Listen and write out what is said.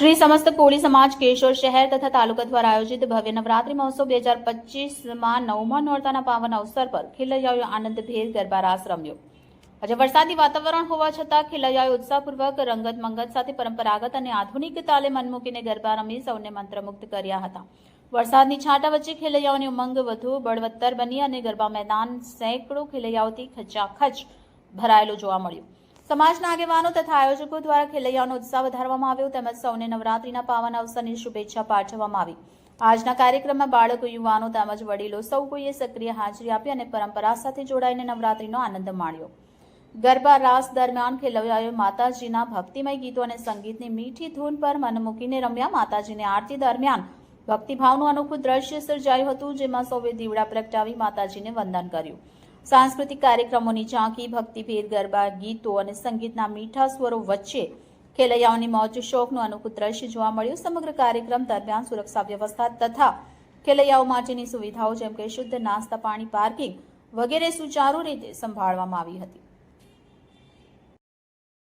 શ્રી સમસ્ત કોળી સમાજ કેશોર શહેર તથા તાલુકા દ્વારા આયોજિત ભવ્ય નવરાત્રી મહોત્સવ બે હજાર પચીસમાં નવમા નોરતાના પાવન અવસર પર ખેલૈયાઓએ આનંદભેર ગરબા રાસ રમ્યો. આજે વરસાદી વાતાવરણ હોવા છતાં ખેલૈયાઓએ ઉત્સાહપૂર્વક રંગત મંગત સાથે પરંપરાગત અને આધુનિક તાલે મન મૂકીને ગરબા રમી સૌને મંત્રમુગ્ધ કર્યા હતા. વરસાદની છાંટા વચ્ચે ખેલૈયાઓની ઉમંગ વધુ બળવત્તર બની અને ગરબા મેદાન સેંકડો ખેલૈયાઓથી ખચાખચ ભરાયેલું જોવા મળ્યું. સમાજના આગેવાનો તથા આયોજકો દ્વારા ખેલૈયાઓનો ઉત્સાહ વધારવામાં આવ્યો તેમજ સૌને નવરાત્રીના પાવન અવસરની શુભેચ્છા પાઠવવામાં આવી. આજના કાર્યક્રમમાં બાળકો, યુવાનો તેમજ વડીલો સૌ કોઈએ સક્રિય હાજરી આપી અને પરંપરા સાથે જોડાઈને નવરાત્રીનો આનંદ માણ્યો. ગરબા રાસ દરમિયાન ખેલૈયાઓએ માતાજીના ભક્તિમય ગીતો અને સંગીતની મીઠી ધૂન પર મન મૂકીને રમ્યા. માતાજીની આરતી દરમિયાન ભક્તિભાવનું અનોખું દ્રશ્ય સર્જાયું હતું, જેમાં સૌએ દીવડા પ્રગટાવી માતાજીને વંદન કર્યું. સાંસ્કૃતિક કાર્યક્રમોની ઝાંકી ભક્તિભેર ગરબા, ગીતો અને સંગીતના મીઠા સ્વરો વચ્ચે ખેલૈયાઓની મોજ, શોખનું અનુકૂળ દ્રશ્ય જોવા મળ્યું. સમગ્ર કાર્યક્રમ દરમિયાન સુરક્ષા વ્યવસ્થા તથા ખેલૈયાઓ માટેની સુવિધાઓ, જેમ કે શુદ્ધ નાસ્તા, પાણી, પાર્કિંગ વગેરે સુચારુ રીતે સંભાળવામાં આવી હતી.